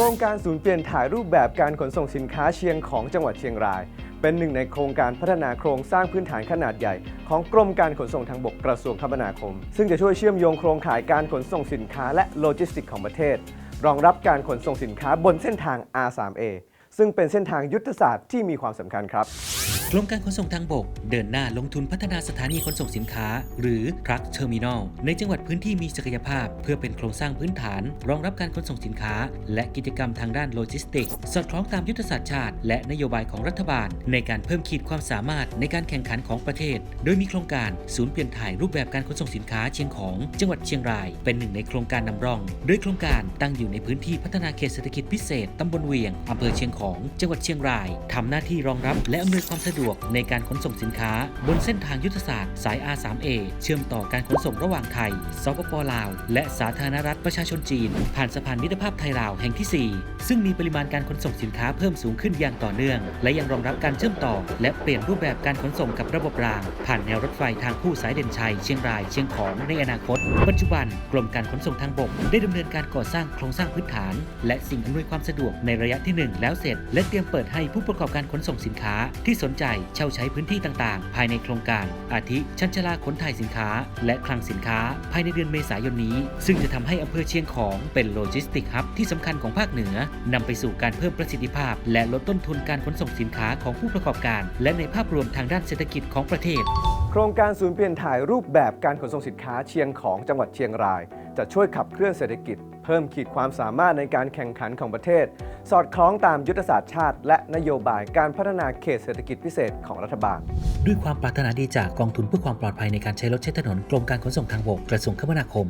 ครงการศูนย์เปลี่ยนถ่ายรูปแบบการขนส่งสินค้าเชียงของจังหวัดเชียงราย เป็นหนึ่งในโครงการพัฒนาโครงสร้างพื้นฐานขนาดใหญ่ ของกรมการขนส่งทางบกกระทรวงคมนาคม ซึ่งจะช่วยเชื่อมโยงโครงข่ายการขนส่งสินค้าและโลจิสติกของประเทศ รองรับการขนส่งสินค้าบนเส้นทาง R3A ซึ่งเป็นเส้นทางยุทธศาสตร์ที่มีความสำคัญครับ กรมการขนส่งทางบก เดินหน้าลงทุนพัฒนาสถานีขนส่งสินค้า หรือ Truck Terminal ในจังหวัดพื้นที่มีศักยภาพ เพื่อเป็นโครงสร้างพื้นฐาน รองรับการขนส่งสินค้า และกิจกรรมทางด้านโลจิสติกส์สอดคล้องตามยุทธศาสตร์ชาติ และนโยบายของรัฐบาล ในการเพิ่มขีดความสามารถในการแข่งขันของประเทศ โดยมีโครงการศูนย์เปลี่ยนถ่ายรูปแบบการขนส่งสินค้าเชียงของ จังหวัดเชียงราย เป็นหนึ่งในโครงการนำร่อง โดยโครงการตั้งอยู่ในพื้นที่พัฒนาเขตเศรษฐกิจพิเศษตำบลเวียงอำเภอเชียงของ จังหวัดเชียงรายทำหน้าที่รองรับและอำนวยความสะดวกในการขนส่งสินค้า บนเส้นทางยุทธศาสตร์สาย R3A เชื่อมต่อการขนส่งระหว่างไทย สปปลาว และสาธารณรัฐประชาชนจีน ผ่านสะพานมิตรภาพไทยลาวแห่งที่ 4 ซึ่งมีปริมาณการขนส่งสินค้าเพิ่มสูงขึ้นอย่างต่อเนื่อง และยังรองรับการเชื่อมต่อ และเปลี่ยนรูปแบบการขนส่งกับระบบราง ผ่านแนวรถไฟทางคู่สายเด่นชัยเชียงรายเชียงของในอนาคต ปัจจุบันกรมการขนส่งทางบก ได้ดำเนินการก่อสร้างโครงสร้างพื้นฐาน และสิ่งอำนวยความสะดวกในระยะที่ 1 แล้วเสร็จ และเตรียมเปิดให้ผู้ประกอบการขนส่งสินค้า ที่สนใจเช่าใช้พื้นที่ต่างๆ ภายในโครงการ อาทิชันชลาขนถ่ายสินค้า และคลังสินค้า ภายในเดือนเมษายนนี้ ซึ่งจะทำให้อำเภอเชียงของเป็นโลจิสติกฮับที่สำคัญของภาคเหนือนำไปสู่การเพิ่มประสิทธิภาพ และลดต้นทุนการขนส่งสินค้าของผู้ประกอบการ และในภาพรวมทางด้านเศรษฐกิจของประเทศ โครงการศูนย์เปลี่ยนถ่ายรูปแบบการขนส่งสินค้าเชียงของจังหวัดเชียงราย จะช่วยขับเคลื่อนเศรษฐกิจ เพิ่มขีดความสามารถในการแข่งขันของประเทศ สอดคล้องตามยุทธศาสตร์ชาติ และนโยบายการพัฒนาเขตเศรษฐกิจพิเศษของรัฐบาล ด้วยความปรารถนาดีจากกองทุนเพื่อความปลอดภัยในการใช้รถใช้ถนนกรมการขนส่งทางบกกระทรวงคมนาคม